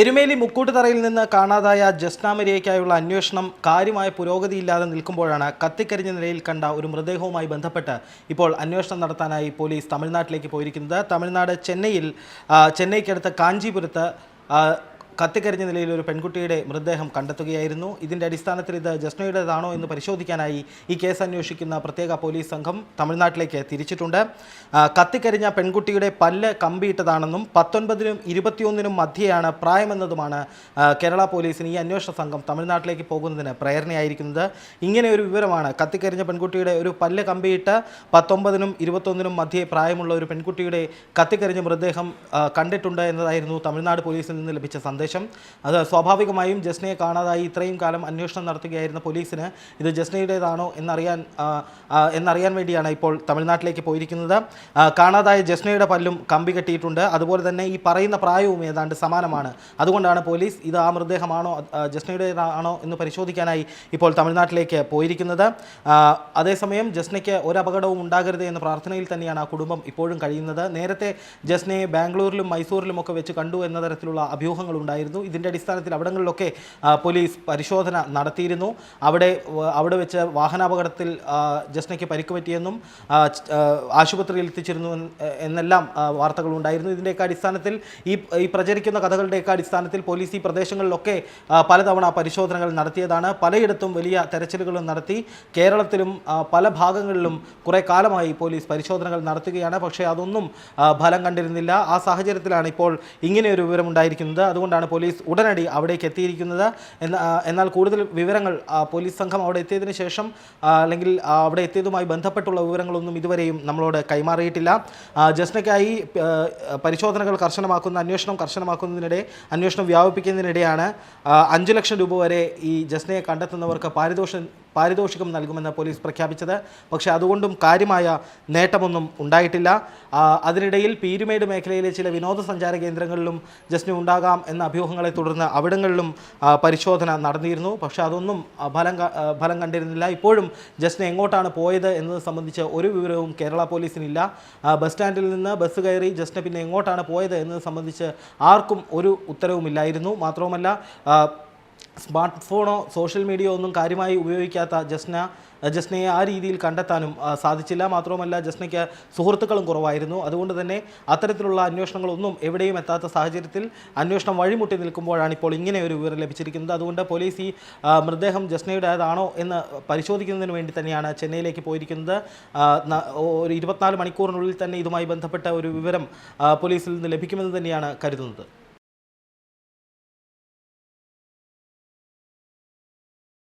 എരുമേലി മുക്കൂട്ടുതറയിൽ നിന്ന് കാണാതായ ജസ്ന മരിയയ്ക്കായുള്ള അന്വേഷണം കാര്യമായ പുരോഗതിയില്ലാതെ നിൽക്കുമ്പോഴാണ് കത്തിക്കരിഞ്ഞ നിലയിൽ കണ്ട ഒരു മൃതദേഹവുമായി ബന്ധപ്പെട്ട് ഇപ്പോൾ അന്വേഷണം നടത്താനായി പോലീസ് തമിഴ്നാട്ടിലേക്ക് പോയിരിക്കുന്നത്. തമിഴ്നാട് ചെന്നൈയിൽ ചെന്നൈക്കടുത്ത് കാഞ്ചീപുരത്ത് കത്തിക്കരിഞ്ഞ നിലയിൽ ഒരു പെൺകുട്ടിയുടെ മൃതദേഹം കണ്ടെത്തുകയായിരുന്നു. ഇതിന്റെ അടിസ്ഥാനത്തിൽ ഇത് ജസ്നയുടേതാണോ എന്ന് പരിശോധിക്കാനായി ഈ കേസ് അന്വേഷിക്കുന്ന പ്രത്യേക പോലീസ് സംഘം തമിഴ്നാട്ടിലേക്ക് തിരിച്ചിട്ടുണ്ട്. കത്തിക്കരിഞ്ഞ പെൺകുട്ടിയുടെ പല്ല് കമ്പിയിട്ടതാണെന്നും പത്തൊൻപതിനും ഇരുപത്തിയൊന്നിനും മധ്യയാണ് പ്രായമെന്നതുമാണ് കേരള പോലീസിന് ഈ അന്വേഷണ സംഘം തമിഴ്നാട്ടിലേക്ക് പോകുന്നതിന് പ്രേരണയായിരിക്കുന്നത്. ഇങ്ങനെ ഒരു വിവരമാണ് കത്തിക്കരിഞ്ഞ പെൺകുട്ടിയുടെ ഒരു പല്ല് കമ്പിയിട്ട് പത്തൊമ്പതിനും ഇരുപത്തൊന്നിനും മധ്യേ പ്രായമുള്ള ഒരു പെൺകുട്ടിയുടെ കത്തിക്കരിഞ്ഞ മൃതദേഹം കണ്ടിട്ടുണ്ട് എന്നതായിരുന്നു തമിഴ്നാട് പോലീസിൽ നിന്ന് ലഭിച്ച സന്ദേശം. അത് സ്വാഭാവികമായും ജസ്നയെ കാണാതായി ഇത്രയും കാലം അന്വേഷണം നടത്തുകയായിരുന്ന പോലീസിന് ഇത് ജസ്നയുടേതാണോ എന്നറിയാൻ എന്നറിയാൻ വേണ്ടിയാണ് ഇപ്പോൾ തമിഴ്നാട്ടിലേക്ക് പോയിരിക്കുന്നത്. കാണാതായ ജസ്നയുടെ പല്ലും കമ്പി കെട്ടിയിട്ടുണ്ട്. അതുപോലെ തന്നെ ഈ പറയുന്ന പ്രായവും ഏതാണ്ട് സമാനമാണ്. അതുകൊണ്ടാണ് പോലീസ് ഇത് ആ മൃതദേഹമാണോ ജസ്നയുടേതാണോ എന്ന് പരിശോധിക്കാനായി ഇപ്പോൾ തമിഴ്നാട്ടിലേക്ക് പോയിരിക്കുന്നത്. അതേസമയം ജസ്നയ്ക്ക് ഒരു അപകടവും ഉണ്ടാകരുത് എന്ന പ്രാർത്ഥനയിൽ തന്നെയാണ് ആ കുടുംബം ഇപ്പോഴും കഴിയുന്നത്. നേരത്തെ ജസ്നയെ ബാംഗ്ലൂരിലും മൈസൂരിലും ഒക്കെ വെച്ച് കണ്ടു എന്ന തരത്തിലുള്ള അഭ്യൂഹങ്ങൾ ഉണ്ടായിരുന്നു. ഇതിന്റെ അടിസ്ഥാനത്തിൽ അവിടങ്ങളിലൊക്കെ പോലീസ് പരിശോധന നടത്തിയിരുന്നു. അവിടെ അവിടെ വെച്ച് വാഹനാപകടത്തിൽ ജസ്നയ്ക്ക് പരിക്ക് പറ്റിയെന്നും ആശുപത്രിയിൽ എത്തിച്ചിരുന്നു എന്നെല്ലാം വാർത്തകളുണ്ടായിരുന്നു ഇതിന്റെയൊക്കെ അടിസ്ഥാനത്തിൽ ഈ ഈ പ്രചരിക്കുന്ന കഥകളുടെയൊക്കെ അടിസ്ഥാനത്തിൽ പോലീസ് ഈ പ്രദേശങ്ങളിലൊക്കെ പലതവണ പരിശോധനകൾ നടത്തിയതാണ്. പലയിടത്തും വലിയ തെരച്ചിലുകളും നടത്തി. കേരളത്തിലും പല ഭാഗങ്ങളിലും കുറേ കാലമായി പോലീസ് പരിശോധനകൾ നടത്തുകയാണ്. പക്ഷേ അതൊന്നും ഫലം കണ്ടിരുന്നില്ല. ആ സാഹചര്യത്തിലാണ് ഇപ്പോൾ ഇങ്ങനെ ഒരു വിവരം ഉണ്ടായിരിക്കുന്നത് അതുകൊണ്ടാണ് പോലീസ് ഉടനടി അവിടേക്ക് എത്തിയിരിക്കുന്നത്. എന്നാൽ കൂടുതൽ വിവരങ്ങൾ പോലീസ് സംഘം അവിടെ എത്തിയതിനു ശേഷം അല്ലെങ്കിൽ അവിടെ എത്തിയതുമായി ബന്ധപ്പെട്ടുള്ള വിവരങ്ങളൊന്നും ഇതുവരെയും നമ്മളോട് കൈമാറിയിട്ടില്ല. ജസ്നയ്ക്കായി പരിശോധനകൾ കർശനമാക്കുന്ന അന്വേഷണം കർശനമാക്കുന്നതിനിടെ അന്വേഷണം വ്യാപിപ്പിക്കുന്നതിനിടെയാണ് അഞ്ച് ലക്ഷം രൂപ വരെ ഈ ജസ്നയെ കണ്ടെത്തുന്നവർക്ക് പാരിതോഷം പാരിതോഷികം നൽകുമെന്ന് പോലീസ് പ്രഖ്യാപിച്ചത്. പക്ഷേ അതുകൊണ്ടും കാര്യമായ നേട്ടമൊന്നും ഉണ്ടായിട്ടില്ല. അതിനിടയിൽ പീരുമേട് മേഖലയിലെ ചില വിനോദസഞ്ചാര കേന്ദ്രങ്ങളിലും ജസ്റ്റിന് ഉണ്ടാകാം എന്ന അഭ്യൂഹങ്ങളെ തുടർന്ന് അവിടങ്ങളിലും പരിശോധന നടന്നിരുന്നു. പക്ഷേ അതൊന്നും ഫലം ഫലം കണ്ടിരുന്നില്ല. ഇപ്പോഴും ജസ്റ്റിന് എങ്ങോട്ടാണ് പോയത് എന്നത് സംബന്ധിച്ച് ഒരു വിവരവും കേരള പോലീസിനില്ല. ബസ് സ്റ്റാൻഡിൽ നിന്ന് ബസ് കയറി ജസ്റ്റിന് പിന്നെ എങ്ങോട്ടാണ് പോയത് എന്നത് സംബന്ധിച്ച് ആർക്കും ഒരു ഉത്തരവുമില്ലായിരുന്നു. മാത്രവുമല്ല സ്മാർട്ട് ഫോണോ സോഷ്യൽ മീഡിയയോ ഒന്നും കാര്യമായി ഉപയോഗിക്കാത്ത ജസ്ന ജസ്നയെ ആ രീതിയിൽ കണ്ടെത്താനും സാധിച്ചില്ല. മാത്രവുമല്ല ജസ്നയ്ക്ക് സുഹൃത്തുക്കളും കുറവായിരുന്നു. അതുകൊണ്ട് തന്നെ അത്തരത്തിലുള്ള അന്വേഷണങ്ങളൊന്നും എവിടെയും എത്താത്ത സാഹചര്യത്തിൽ അന്വേഷണം വഴിമുട്ടി നിൽക്കുമ്പോഴാണ് ഇപ്പോൾ ഇങ്ങനെ ഒരു വിവരം ലഭിച്ചിരിക്കുന്നത്. അതുകൊണ്ട് പോലീസ് ഈ മൃതദേഹം ജസ്നയുടേതാണോ എന്ന് പരിശോധിക്കുന്നതിന് വേണ്ടി തന്നെയാണ് ചെന്നൈയിലേക്ക് പോയിരിക്കുന്നത്. ഒരു ഇരുപത്തിനാല് മണിക്കൂറിനുള്ളിൽ തന്നെ ഇതുമായി ബന്ധപ്പെട്ട ഒരു വിവരം പോലീസിൽ നിന്ന് ലഭിക്കുമെന്ന് തന്നെയാണ് കരുതുന്നത്.